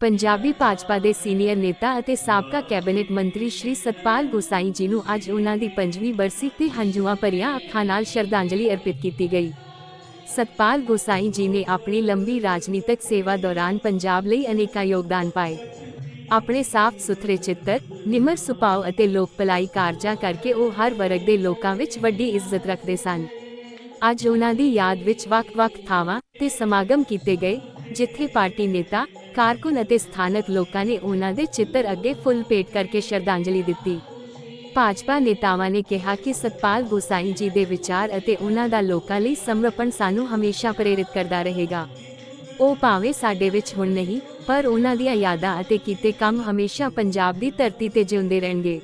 ਪੰਜਾਬੀ ਭਾਜਪਾ ਦੇ ਸੀਨੀਅਰ ਨੇਤਾ ਅਤੇ ਸਾਬਕਾ ਕੈਬਨਿਟ ਮੰਤਰੀ ਸ਼੍ਰੀ ਸਤਪਾਲ ਗੋਸਾਈ ਜੀ ਨੂੰ ਅੱਜ ਉਹਨਾਂ ਦੀ ਪੰਜਵੀਂ ਬਰਸੀ ਤੇ ਹੰਝੂਆਂ ਭਰੀਆਂ ਅੱਖਾਂ ਨਾਲ ਸ਼ਰਧਾਂਜਲੀ ਅਰਪਿਤ ਕੀਤੀ ਗਈ। ਸਤਪਾਲ ਗੋਸਾਈ ਜੀ ਨੇ ਆਪਣੀ ਲੰਬੀ ਰਾਜਨੀਤਿਕ ਸੇਵਾ ਦੌਰਾਨ ਪੰਜਾਬ ਲਈ ਅਨੇਕਾਂ ਯੋਗਦਾਨ ਪਾਏ। ਆਪਣੇ ਸਾਫ਼ ਸੁਥਰੇ ਚਿੱਤਰ, ਨਿਮਰ ਸੁਭਾਅ ਅਤੇ ਲੋਕ ਭਲਾਈ ਕਾਰਜਾਂ ਕਰਕੇ ਉਹ ਹਰ ਵਰਗ ਦੇ ਲੋਕਾਂ ਵਿੱਚ ਵੱਡੀ ਇੱਜ਼ਤ ਰੱਖਦੇ ਸਨ। ਅੱਜ ਉਹਨਾਂ ਦੀ ਯਾਦ ਵਿੱਚ ਵੱਖ-ਵੱਖ ਥਾਵਾਂ ਤੇ ਸਮਾਗਮ ਕੀਤੇ ਗਏ, ਜਿੱਥੇ ਪਾਰਟੀ ਨੇਤਾ ਕਾਰਕੁਨ ਅਤੇ ਸਥਾਨਕ ਲੋਕਾਂ ਨੇ ਉਹਨਾਂ ਦੇ ਚਿੱਤਰ ਅੱਗੇ ਫੁੱਲ ਭੇਟ ਕਰਕੇ ਸ਼ਰਧਾਂਜਲੀ ਦਿੱਤੀ। ਭਾਜਪਾ ਨੇਤਾਵਾਂ ਨੇ ਕਿਹਾ ਕਿ ਸਤਪਾਲ ਗੋਸਾਈ ਜੀ ਦੇ ਵਿਚਾਰ ਅਤੇ ਉਹਨਾਂ ਦਾ ਲੋਕਾਂ ਲਈ ਸਮਰਪਣ ਸਾਨੂੰ ਹਮੇਸ਼ਾ ਪ੍ਰੇਰਿਤ ਕਰਦਾ ਰਹੇਗਾ। ਉਹ ਭਾਵੇਂ ਸਾਡੇ ਵਿੱਚ ਹੁਣ ਨਹੀਂ, ਪਰ ਉਹਨਾਂ ਦੀਆਂ ਯਾਦਾਂ ਅਤੇ ਕੀਤੇ ਕੰਮ ਹਮੇਸ਼ਾ ਪੰਜਾਬ ਦੀ ਧਰਤੀ ਤੇ ਜਿਉਂਦੇ ਰਹਿਣਗੇ।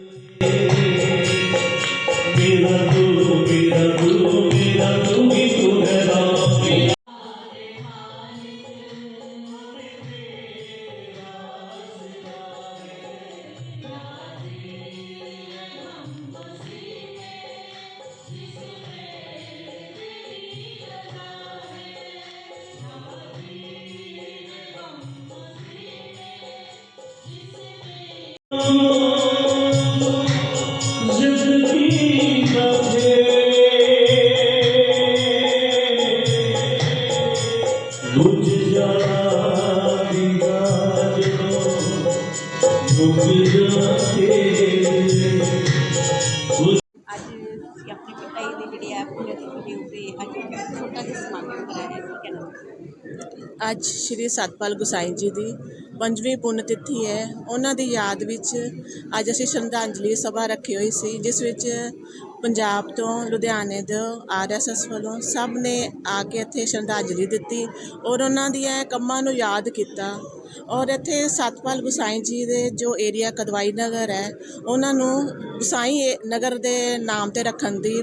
ਅੱਜ ਸ਼੍ਰੀ ਸਤਪਾਲ ਗੁਸਾਈ ਜੀ ਦੀ ਪੰਜਵੀਂ ਪੁੰਨ ਤਿਥੀ ਹੈ। ਉਹਨਾਂ ਦੀ ਯਾਦ ਵਿੱਚ ਅੱਜ ਅਸੀਂ ਸ਼ਰਧਾਂਜਲੀ ਸਭਾ ਰੱਖੀ ਹੋਈ ਸੀ, ਜਿਸ ਵਿੱਚ ਪੰਜਾਬ ਤੋਂ ਲੁਧਿਆਣੇ ਤੋਂ ਆਰਐਸਐਸ ਵੱਲੋਂ ਸਭ ਨੇ ਆ ਕੇ ਇੱਥੇ ਸ਼ਰਧਾਂਜਲੀ ਦਿੱਤੀ ਔਰ ਉਹਨਾਂ ਦੀਆਂ ਕੰਮਾਂ ਨੂੰ ਯਾਦ ਕੀਤਾ। ਔਰ ਇੱਥੇ ਸਤਪਾਲ ਗੁਸਾਈ ਜੀ ਦੇ ਜੋ ਏਰੀਆ ਕਦਵਾਈ ਨਗਰ ਹੈ, ਉਹਨਾਂ ਨੂੰ ਗੁਸਾਈ ਏ- ਨਗਰ ਦੇ ਨਾਮ ਤੇ ਰੱਖਣ ਦੀ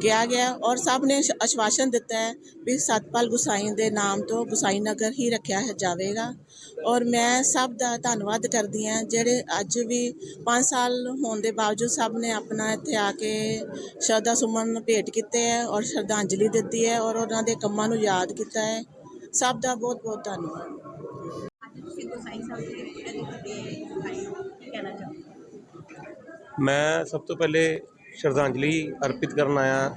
ਕਿਹਾ ਗਿਆ ਔਰ ਸਭ ਨੇ ਅਸ਼- ਆਸ਼ਵਾਸਨ ਦਿੱਤਾ ਹੈ ਵੀ ਸਤਪਾਲ ਗੁਸਾਈ ਦੇ ਨਾਮ ਤੋਂ ਗੁਸਾਈ ਨਗਰ ਹੀ ਰੱਖਿਆ ਜਾਵੇਗਾ। ਔਰ ਮੈਂ ਸਭ ਦਾ ਧੰਨਵਾਦ ਕਰਦੀ ਹਾਂ, ਜਿਹੜੇ ਅੱਜ ਵੀ 5 ਸਾਲ ਹੋਣ ਦੇ ਬਾਵਜੂਦ ਸਭ ਨੇ ਆਪਣਾ ਇੱਥੇ ਆ ਕੇ ਸ਼ਰਧਾ ਸੁਮਨ ਭੇਟ ਕੀਤੇ ਹੈ ਔਰ ਸ਼ਰਧਾਂਜਲੀ ਦਿੱਤੀ ਹੈ ਔਰ ਉਹਨਾਂ ਦੇ ਕੰਮਾਂ ਨੂੰ ਯਾਦ ਕੀਤਾ ਹੈ। ਸਭ ਦਾ ਬਹੁਤ ਬਹੁਤ ਧੰਨਵਾਦ। ਅੱਜ ਤੁਸੀਂ ਸਾਹਿਬ ਦੀ ਪੁण्य ਤੇ ਆਏ ਹੋ, ਕੀ ਕਹਿਣਾ ਚਾਹੋਗੇ? ਮੈਂ ਸਭ ਤੋਂ ਪਹਿਲੇ ਸ਼ਰਧਾਂਜਲੀ ਅਰਪਿਤ ਕਰਨ ਆਇਆ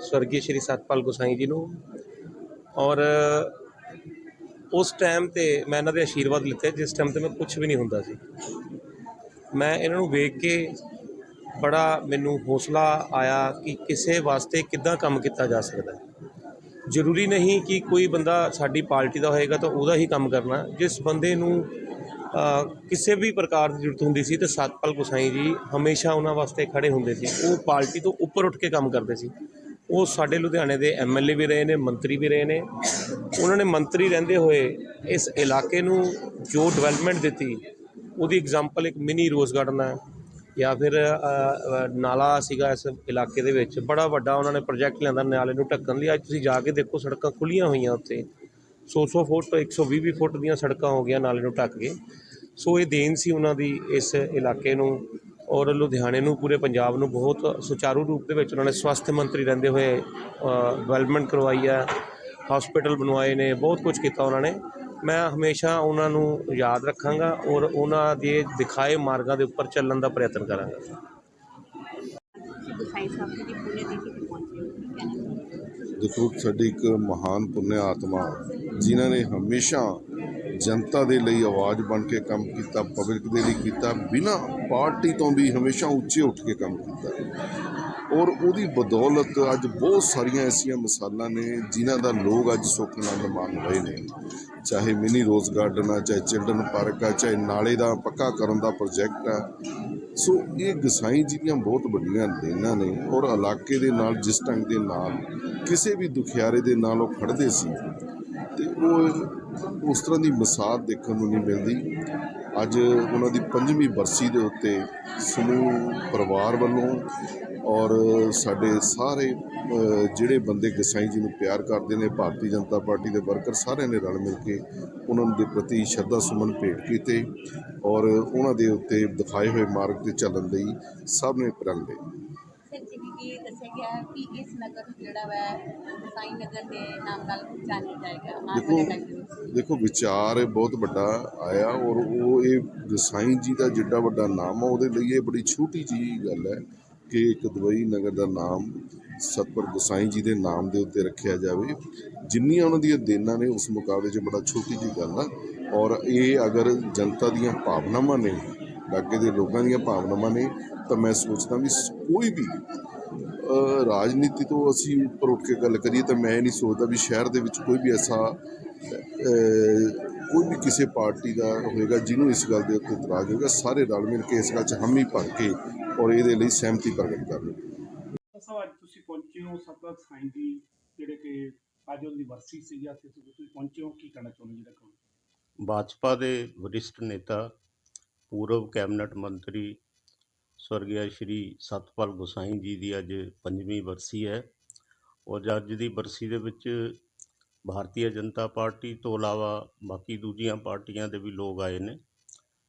ਸਵਰਗੀ ਸ਼੍ਰੀ ਸਤਪਾਲ ਗੋਸਾਈ ਜੀ ਨੂੰ ਔਰ ਉਸ ਟਾਈਮ ਤੇ ਮੈਂ ਇਹਨਾਂ ਦੇ ਆਸ਼ੀਰਵਾਦ ਲਿੱਤੇ, ਜਿਸ ਟਾਈਮ ਤੇ ਮੈਂ ਕੁਝ ਵੀ ਨਹੀਂ ਹੁੰਦਾ ਸੀ। ਮੈਂ ਇਹਨਾਂ ਨੂੰ ਵੇਖ ਕੇ ਬੜਾ ਮੈਨੂੰ ਹੌਸਲਾ ਆਇਆ ਕਿ ਕਿਸੇ ਵਾਸਤੇ ਕਿੱਦਾਂ ਕੰਮ ਕੀਤਾ ਜਾ ਸਕਦਾ ਹੈ। ਜ਼ਰੂਰੀ ਨਹੀਂ ਕਿ ਕੋਈ ਬੰਦਾ ਸਾਡੀ ਪਾਰਟੀ ਦਾ ਹੋਏਗਾ ਤਾਂ ਉਹਦਾ ਹੀ ਕੰਮ ਕਰਨਾ। ਜਿਸ ਬੰਦੇ ਨੂੰ ਕਿਸੇ ਵੀ ਪ੍ਰਕਾਰ ਦੀ ਜ਼ਰੂਰਤ ਹੁੰਦੀ ਸੀ ਤੇ ਸਤਪਾਲ ਗੁਸਾਈ ਜੀ ਹਮੇਸ਼ਾ ਉਹਨਾਂ ਵਾਸਤੇ ਖੜੇ ਹੁੰਦੇ ਸੀ। ਉਹ ਪਾਰਟੀ ਤੋਂ ਉੱਪਰ ਉੱਠ ਕੇ ਕੰਮ ਕਰਦੇ ਸੀ। ਉਹ ਸਾਡੇ ਲੁਧਿਆਣੇ ਦੇ ਐਮਐਲਏ ਵੀ ਰਹੇ ਨੇ, ਮੰਤਰੀ ਵੀ ਰਹੇ ਨੇ। ਉਹਨਾਂ ਨੇ ਮੰਤਰੀ ਰਹਿੰਦੇ ਹੋਏ ਇਸ ਇਲਾਕੇ ਨੂੰ ਜੋ ਡਿਵੈਲਪਮੈਂਟ ਦਿੱਤੀ, ਉਹਦੀ ਐਗਜ਼ਾਮਪਲ ਇੱਕ ਮਿਨੀ ਰੋਜ਼ ਗਾਰਡਨ ਹੈ। ਜਾਂ ਫਿਰ ਨਾਲਾ ਸੀਗਾ ਇਸ ਇਲਾਕੇ ਦੇ ਵਿੱਚ, ਬੜਾ ਵੱਡਾ ਉਹਨਾਂ ਨੇ ਪ੍ਰੋਜੈਕਟ ਲਿਆਂਦਾ ਨਾਲੇ ਨੂੰ ਢੱਕਣ ਲਈ। ਅੱਜ ਤੁਸੀਂ ਜਾ ਕੇ ਦੇਖੋ, ਸੜਕਾਂ ਖੁੱਲੀਆਂ ਹੋਈਆਂ ਉੱਥੇ। ਸੌ ਸੌ ਫੁੱਟ 120 ਫੁੱਟ ਦੀਆਂ ਸੜਕਾਂ ਹੋ ਗਈਆਂ ਨਾਲੇ ਨੂੰ ਢੱਕ ਕੇ। ਸੋ ਇਹ ਦੇਣ ਸੀ ਉਹਨਾਂ ਦੀ ਇਸ ਇਲਾਕੇ ਨੂੰ ਔਰ ਲੁਧਿਆਣੇ ਨੂੰ, ਪੂਰੇ ਪੰਜਾਬ ਨੂੰ ਬਹੁਤ ਸੁਚਾਰੂ ਰੂਪ ਦੇ ਵਿੱਚ ਉਹਨਾਂ ਨੇ ਸਵਾਸਥ ਮੰਤਰੀ ਰਹਿੰਦੇ ਹੋਏ ਡਿਵੈਲਪਮੈਂਟ ਕਰਵਾਈ ਹੈ ਹਸਪੀਟਲ ਬਣਵਾਏ ਨੇ, ਬਹੁਤ ਕੁਝ ਕੀਤਾ ਉਹਨਾਂ ਨੇ। ਮੈਂ ਹਮੇਸ਼ਾ ਉਹਨਾਂ ਨੂੰ ਯਾਦ ਰੱਖਾਂਗਾ ਔਰ ਉਹਨਾਂ ਦੇ ਦਿਖਾਏ ਮਾਰਗਾਂ ਦੇ ਉੱਪਰ ਚੱਲਣ ਦਾ ਪ੍ਰਯਤਨ ਕਰਾਂਗਾ। ਦੇਖੋ ਸਾਡੀ ਇੱਕ ਮਹਾਨ ਪੁੰਨਿਆ ਆਤਮਾ ਜਿਨ੍ਹਾਂ ਨੇ ਹਮੇਸ਼ਾ ਜਨਤਾ ਦੇ ਲਈ ਆਵਾਜ਼ ਬਣ ਕੇ ਕੰਮ ਕੀਤਾ ਪਬਲਿਕ ਦੇ ਲਈ ਕੀਤਾ ਬਿਨਾਂ ਪਾਰਟੀ ਤੋਂ ਵੀ ਹਮੇਸ਼ਾ ਉੱਚੇ ਉੱਠ ਕੇ ਕੰਮ ਕੀਤਾ। ਔਰ ਉਹਦੀ ਬਦੌਲਤ ਅੱਜ ਬਹੁਤ ਸਾਰੀਆਂ ਐਸੀਆਂ ਮਿਸਾਲਾਂ ਨੇ ਜਿਨ੍ਹਾਂ ਦਾ ਲੋਕ ਅੱਜ ਸੁੱਖ ਆਨੰਦ ਮਾਣ ਰਹੇ ਨੇ। ਚਾਹੇ ਮਿਨੀ ਰੋਜ਼ ਗਾਰਡਨ ਆ, ਚਾਹੇ ਚਿਲਡਰਨ ਪਾਰਕ ਆ, ਚਾਹੇ ਨਾਲੇ ਦਾ ਪੱਕਾ ਕਰਨ ਦਾ ਪ੍ਰੋਜੈਕਟ ਆ। ਸੋ ਇਹ ਗਸਾਈ ਜੀ ਦੀਆਂ ਬਹੁਤ ਵੱਡੀਆਂ ਦੇਨਾਂ ਨੇ ਔਰ ਇਲਾਕੇ ਦੇ ਨਾਲ, ਜਿਸ ਢੰਗ ਦੇ ਨਾਲ, ਕਿਸੇ ਵੀ ਦੁਖਿਆਰੇ ਦੇ ਨਾਲ ਉਹ ਖੜਦੇ ਸੀ। ਤੇ ਉਹ ਉਸ ਤਰ੍ਹਾਂ ਦੀ ਮਿਸਾਲ ਦੇਖਣ ਨੂੰ ਨਹੀਂ ਮਿਲਦੀ। ਅੱਜ ਉਹਨਾਂ ਦੀ ਪੰਜਵੀਂ ਬਰਸੀ ਦੇ ਉੱਤੇ ਸਮੂਹ ਪਰਿਵਾਰ ਵੱਲੋਂ ਔਰ ਸਾਡੇ ਸਾਰੇ ਜਿਹੜੇ ਬੰਦੇ ਗਸਾਈ ਜੀ ਨੂੰ ਪਿਆਰ ਕਰਦੇ ਨੇ, ਭਾਰਤੀ ਜਨਤਾ ਪਾਰਟੀ ਦੇ ਵਰਕਰ ਸਾਰਿਆਂ ਨੇ ਰਲ ਮਿਲ ਕੇ ਉਹਨਾਂ ਦੇ ਪ੍ਰਤੀ ਸ਼ਰਧਾ ਸੁਮਨ ਭੇਟ ਕੀਤੇ ਔਰ ਉਹਨਾਂ ਦੇ ਉੱਤੇ ਦਿਖਾਏ ਹੋਏ ਮਾਰਗ ਤੇ ਚੱਲਣ ਲਈ ਸਭ ਨੇ ਪ੍ਰਣ ਲਏ। ਇਹ ਦੱਸਿਆ ਗਿਆ ਹੈ ਕਿ ਇਸ ਨਗਰ ਨੂੰ ਜਿਹੜਾ ਵਾ ਸਾਈ ਨਗਰ ਦੇ ਨਾਮ ਨਾਲ ਜਾਣਿਆ ਜਾਏਗਾ? ਆਉਣ ਵਾਲੇ ਦੇਖੋ ਟਾਈਮ ਦੇ ਵਿੱਚ। ਦੇਖੋ ਵਿਚਾਰ ਬਹੁਤ ਵੱਡਾ ਆਇਆ ਔਰ ਉਹ ਇਹ ਗਸਾਈ ਜੀ ਦਾ ਜਿੱਡਾ ਵੱਡਾ ਨਾਮ ਆ ਉਹਦੇ ਲਈ ਇਹ ਬੜੀ ਛੋਟੀ ਜਿਹੀ ਗੱਲ ਹੈ ਕਿ ਇੱਕ ਦੁਬਈ ਨਗਰ ਦਾ ਨਾਮ ਸਤਪੁਰ ਗਸਾਈ ਜੀ ਦੇ ਨਾਮ ਦੇ ਉੱਤੇ ਰੱਖਿਆ ਜਾਵੇ। ਜਿੰਨੀਆਂ ਉਹਨਾਂ ਦੀਆਂ ਦੇਨਾਂ ਨੇ ਉਸ ਮੁਕਾਬਲੇ 'ਚ ਬੜਾ ਛੋਟੀ ਜਿਹੀ ਗੱਲ ਆ। ਔਰ ਇਹ ਅਗਰ ਜਨਤਾ ਦੀਆਂ ਭਾਵਨਾਵਾਂ ਨੇ ਲਾਗੇ ਦੇ ਲੋਕਾਂ ਦੀਆਂ ਭਾਵਨਾਵਾਂ ਨੇ ਤਾਂ ਮੈਂ ਸੋਚਦਾ ਵੀ ਕੋਈ ਵੀ ਰਾਜਨੀਤੀ ਤੋਂ ਅਸੀਂ ਉੱਪਰ ਉੱਠ ਕੇ ਗੱਲ ਕਰੀਏ ਤਾਂ ਮੈਂ ਇਹ ਨਹੀਂ ਸੋਚਦਾ ਵੀ ਸ਼ਹਿਰ ਦੇ ਵਿੱਚ ਕੋਈ ਵੀ ਐਸਾ ਕੋਈ ਵੀ ਕਿਸੇ ਪਾਰਟੀ ਦਾ ਹੋਏਗਾ ਜਿਹਨੂੰ ਇਸ ਗੱਲ ਦੇ ਉੱਤੇ ਇਤਰਾਜ਼ ਹੋਏਗਾ ਸਾਰੇ ਰਲ ਮਿਲ ਕੇ ਇਸ ਗੱਲ 'ਚ ਹਾਮੀ ਭਰ ਕੇ ਔਰ ਇਹਦੇ ਲਈ ਸਹਿਮਤੀ ਪ੍ਰਗਟ ਕਰਨ ਸੋ ਅੱਜ ਤੁਸੀਂ ਪਹੁੰਚੇ ਹੋ ਸਾਈਂ ਦੀ ਜਿਹੜੇ ਕਿ ਅੱਜ ਉਹਦੀ ਵਰਸੀ ਸੀਗੀ ਅਤੇ ਤੁਸੀਂ ਪਹੁੰਚੇ ਹੋ ਕੀ ਕਹਿਣਾ ਚਾਹੁੰਦੇ ਜਿਹੜਾ ਕਹੋ ਭਾਜਪਾ ਦੇ ਵਰਿਸ਼ਠ ਨੇਤਾ ਪੂਰਵ ਕੈਬਨਿਟ ਮੰਤਰੀ ਸਵਰਗੀ ਸ਼੍ਰੀ ਸਤਪਾਲ ਗੁਸਾਈ ਜੀ ਦੀ ਅੱਜ ਪੰਜਵੀਂ ਬਰਸੀ ਹੈ ਔਰ ਅੱਜ ਦੀ ਬਰਸੀ ਦੇ ਵਿੱਚ ਭਾਰਤੀ ਜਨਤਾ ਪਾਰਟੀ ਤੋਂ ਇਲਾਵਾ ਬਾਕੀ ਦੂਜੀਆਂ ਪਾਰਟੀਆਂ ਦੇ ਵੀ ਲੋਕ ਆਏ ਨੇ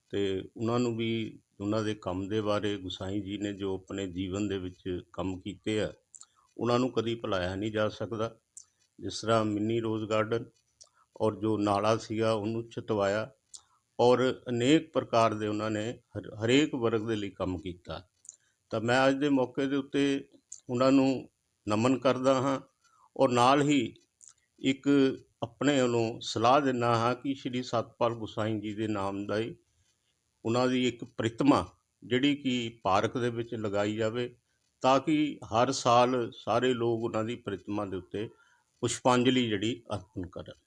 ਤੇ ਉਹਨਾਂ ਨੂੰ ਵੀ ਉਹਨਾਂ ਦੇ ਕੰਮ ਦੇ ਬਾਰੇ ਗੁਸਾਈ ਜੀ ਨੇ ਜੋ ਆਪਣੇ ਜੀਵਨ ਦੇ ਵਿੱਚ ਕੰਮ ਕੀਤੇ ਆ, ਉਹਨਾਂ ਨੂੰ ਕਦੀ ਭੁਲਾਇਆ ਨਹੀਂ ਜਾ ਸਕਦਾ। ਜਿਸ ਤਰ੍ਹਾਂ ਮਿੰਨੀ ਰੋਜ਼ ਗਾਰਡਨ ਔਰ ਜੋ ਨਾਲਾ ਸੀਗਾ ਉਹਨੂੰ ਚਤਵਾਇਆ ਔਰ ਅਨੇਕ ਪ੍ਰਕਾਰ ਦੇ ਉਹਨਾਂ ਨੇ ਹਰ- ਹਰੇਕ ਵਰਗ ਦੇ ਲਈ ਕੰਮ ਕੀਤਾ। ਤਾਂ ਮੈਂ ਅੱਜ ਦੇ ਮੌਕੇ ਦੇ ਉੱਤੇ ਉਹਨਾਂ ਨੂੰ ਨਮਨ ਕਰਦਾ ਹਾਂ ਔਰ ਨਾਲ ਹੀ ਇੱਕ ਆਪਣੇ ਵੱਲੋਂ ਸਲਾਹ ਦਿੰਦਾ ਹਾਂ ਕਿ ਸ਼੍ਰੀ ਸਤਪਾਲ ਗੁਸਾਈ ਜੀ ਦੇ ਨਾਮ ਦਾ ਹੀ ਉਹਨਾਂ ਦੀ ਇੱਕ ਪ੍ਰਤਿਮਾ ਜਿਹੜੀ ਕਿ ਪਾਰਕ ਦੇ ਵਿੱਚ ਲਗਾਈ ਜਾਵੇ ਤਾਂ ਕਿ ਹਰ ਸਾਲ ਸਾਰੇ ਲੋਕ ਉਹਨਾਂ ਦੀ ਪ੍ਰਤਿਮਾ ਦੇ ਉੱਤੇ ਪੁਸ਼ਪਾਂਜਲੀ ਜਿਹੜੀ ਅਰਪਣ ਕਰਨ।